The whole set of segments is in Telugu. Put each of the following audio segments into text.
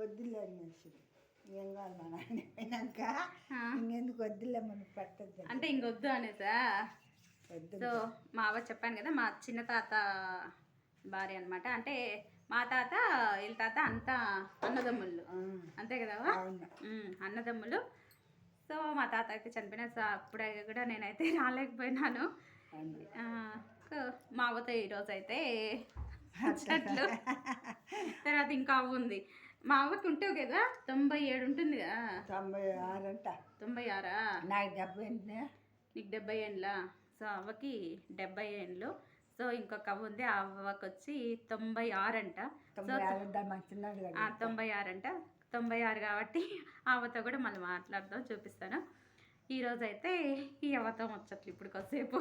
వద్దులే అనేసి ఏం కాదు మా పోయినాక. ఇంకెందుకు వద్దులే మనకు పెట్టద్దు అంటే ఇంకొద్దు అనేసా? సో మా అవ్వ చెప్పాను కదా మా చిన్న తాత భార్య అనమాట అంటే మా తాత వీళ్ళ తాత అంతా అన్నదమ్ముళ్ళు. అంతే కదా అన్నదమ్ములు. సో మా తాత అయితే చనిపోయిన సో అప్పుడే కూడా నేనైతే రాలేకపోయినాను. మా అవ్వతో ఈరోజు అయితే ముచ్చట్లు తర్వాత ఇంకా అవ్వ ఉంది. మా అవ్వకి ఉంటావు కదా తొంభై ఏడు ఉంటుంది కదా. తొంభై ఆరు అంట. తొంభై ఆరా? నాకు డెబ్బై ఏంటి నీకు డెబ్బై ఏండ్లా సో అవ్వకి డెబ్బై ఏండ్లు సో ఇంకొక అవ్వ ఉంది ఆ అవ్వకి వచ్చి తొంభై ఆరు అంట. సో తొంభై ఆరు అంట. తొంభై ఆరు కాబట్టి ఆ అవ్వతో కూడా మళ్ళీ మాట్లాడదాం చూపిస్తాను. ఈరోజు అయితే ఈ అవ్వతో ముచ్చట్లు ఇప్పుడు కొద్దిసేపు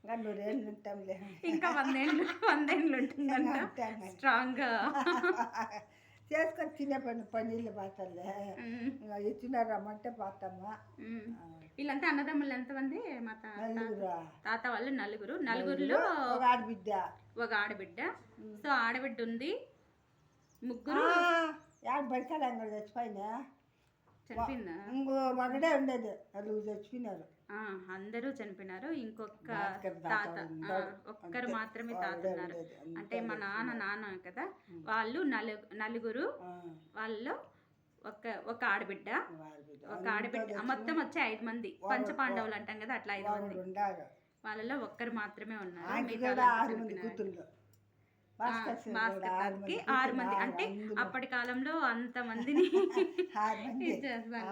ఇంకా నూరేళ్ళు ఉంటాంలే. ఇంకా వందేళ్ళు వందేళ్ళు ఉంటుందంట. ఉంటాను. స్ట్రాంగ్గా చేసుకొని తినే పని పనీళ్ళు పాతలే ఇంకా ఇచ్చినారు రమ్మంటే పోతామా? ఆ, వీళ్ళంతా అన్నదమ్ములు ఎంతమంది? మా తాత వాళ్ళు నలుగురు. నలుగురిలో ఒక ఆడబిడ్డ. ఒక ఆడబిడ్డ. సో ఆడబిడ్డ ఉంది. ముగ్గురు. యాడ బడికాడ అంగడి చచ్చిపోయినా చనిపోయిందా? ఇంకో మగడే ఉండేది. నలుగురు చచ్చిపోయినారు. అందరూ చనిపోయినారు. ఇంకొక తాత. ఒక్కరు. మాత్రమే తాత ఉన్నారు. అంటే మా నాన్న నాన్న కదా వాళ్ళు నలుగు నలుగురు వాళ్ళు ఒక ఒక ఆడబిడ్డ. ఒక ఆడబిడ్డ. మొత్తం వచ్చి ఐదు మంది. పంచ పాండవులు అంటాం కదా అట్లా ఐదు మంది. వాళ్ళలో ఒక్కరు మాత్రమే ఉన్నారు. వాళ్ళంతా ఆరు మంది అంటే అప్పటి కాలంలో అంత మందిని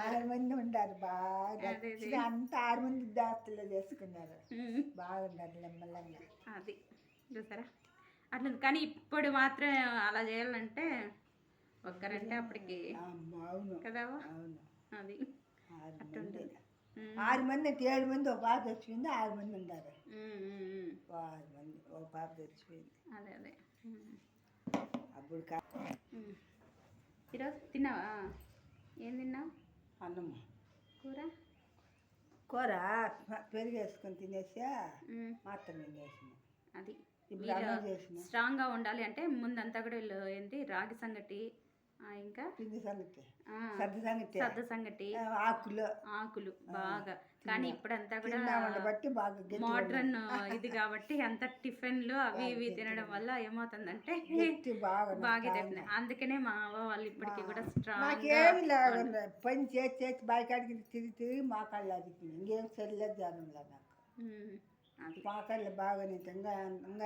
ఆరు మంది ఉండారు బాగా. అంత ఆరు మంది దాస్తులు చేసుకున్నారు. బాగున్నారు నెమ్మలంగా అది చూసారా అట్లా. కానీ ఇప్పుడు మాత్రం అలా చేయాలంటే ఒక్కరంటే అప్పటికి కదా అవును అది ఆరు అట్టుంటుంది. మంది ఉమ్. ఆరు మంది అంటే ఏడు మంది ఒక పాప చచ్చిపోయింది ఆరు మంది. ఓ ఆరు మంది ఒక పాప చచ్చిపోయింది అదే అదే. అప్పుడు. ఈరోజు తిన్నావా? ఏం తిన్నావు? అన్నమ్మ కూర? కూర పెరుగు వేసుకొని తినేసా ఉమ్. మాత్రం తినేసిన అది. స్ట్రాంగ్గా ఉండాలి అంటే ముందంతా కూడా వీళ్ళు ఏంటి రాగి సంగటి ఇంకా? పిండి సంగతి సర్ది సంగతి సంగటి. ఆకులు. ఆకులు బాగా. కానీ ఇప్పుడంతా కూడా బట్టి బాగా మోడ్రన్ ఇది కాబట్టి అంత టిఫిన్లు అవి ఇవి తినడం వల్ల ఏమవుతుందంటే బాగా తింటున్నాయి అందుకనే మా అవ్వ వాళ్ళు ఇప్పటికీ కూడా స్ట్రాంగ్ పని చేసి చేసి బయకాడికి తిరిగి తిరిగి మా కళ్ళు అదికింది ఇంకేం సరిలేదు జనంలో నాకు. అది. మా కళ్ళు బాగా ఇంకా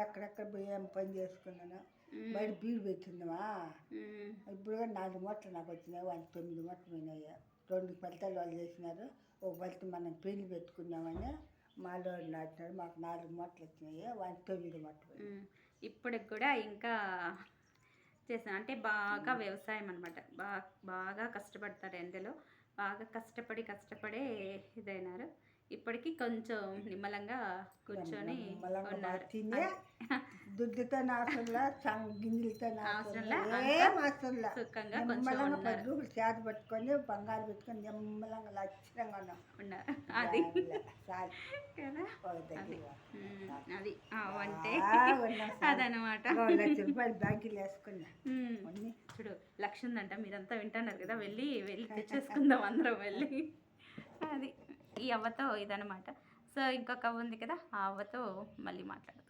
అక్కడక్కడ పోయి ఏం పని చేసుకున్నాను. బయట బీడు పెట్టిందమా? ఇప్పుడు కూడా నాలుగు మూటలు నాకు వచ్చినాయి వాళ్ళు తొమ్మిది మూటలు పోయినాయి రెండు ఫలితాలు వాళ్ళు చేసినారు. ఒక ఫలితం మనం పెళ్ళి పెట్టుకున్నామని మాలో నాటినాడు మాకు నాలుగు మూటలు వచ్చినాయి వాళ్ళు తొమ్మిది మూటలు. ఇప్పటికి కూడా ఇంకా చేసాను అంటే బాగా వ్యవసాయం అనమాట బాగా బాగా కష్టపడతారు ఎండలో. బాగా కష్టపడి కష్టపడే ఇదైనారు. ఇప్పటికీ కొంచెం నిమ్మలంగా కూర్చొని ఉన్నారు. తిని దుడ్డుతో గింజలతో అవసరంలా, సుఖంగా కొంచెం చేత పెట్టుకొని బంగారు పెట్టుకొని నిమ్మలంగా లక్షణంగా ఉన్నాం. ఉన్నారు. అది. కదా? అది. సార్. అదనమాట. రూపాయలు బ్యాంకులు వేసుకున్నా. చూడు లక్ష ఉందంట మీరంతా వింటున్నారు కదా వెళ్ళి వెళ్ళి తెచ్చేసుకుందాం అందరం వెళ్ళి. అది. ఈ అవ్వతో ఇదనమాట సో ఇంకొక అవ్వ ఉంది కదా ఆ అవ్వతో మళ్ళీ మాట్లాడదాం.